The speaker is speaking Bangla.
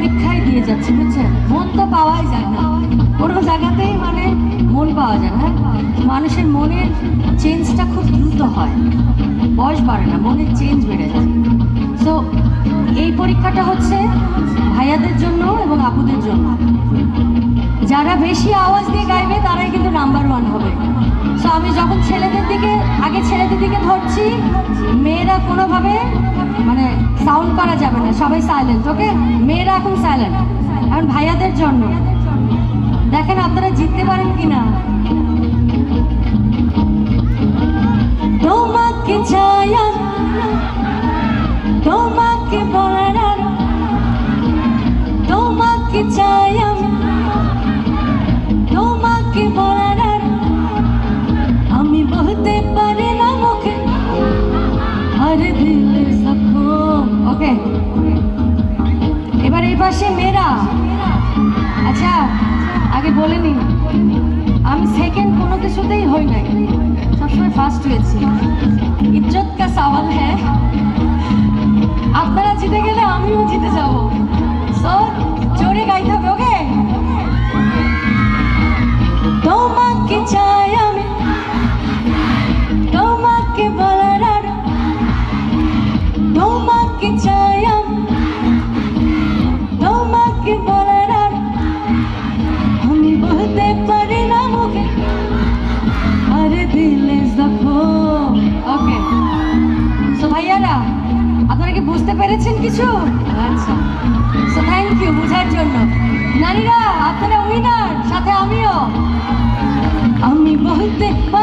যাচ্ছি, বুঝছেন? মন তো পাওয়াই যায় না। কোনো জায়গাতেই মানে মন পাওয়া যায় না হ্যাঁ? মানুষের মনের চেঞ্জটা খুব দ্রুত হয়। বয়স বাড়ে না, মনের চেঞ্জ বেড়ে যায়। সো এই পরীক্ষাটা হচ্ছে ভাইয়াদের জন্য এবং আপুদের জন্য। যারা বেশি আওয়াজ দিয়ে গাইবে, তারাই কিন্তু নাম্বার ওয়ান হবে। সো আমি যখন ছেলেদের ধরছি, মেয়েরা কোনোভাবে মানে সাউন্ড করা যাবে না, সবাই সাইলেন্ট ওকে মেয়েরা এখন সাইলেন্ট এখন ভাইয়াদের জন্য। দেখেন আপনারা জিততে পারেন কিনা। এবার এই পাশে মেয়েরা। আচ্ছা আগে বলে নিন আমি সেকেন্ড কোনো কিছুতেই হই নাই। সবসময় ফার্স্ট হয়েছি। ইজ্জত কা সওয়াল হ্যাঁ। আপনারা জিতে গেলে আমিও জিতে যাব। জোরে গাইতে হবে ওকে তোমাকে চাই কিছু আচ্ছা। থ্যাংক ইউ বুঝার জন্য। নারীরা আপনারা উইনার সাথে আমিও। আমি পারি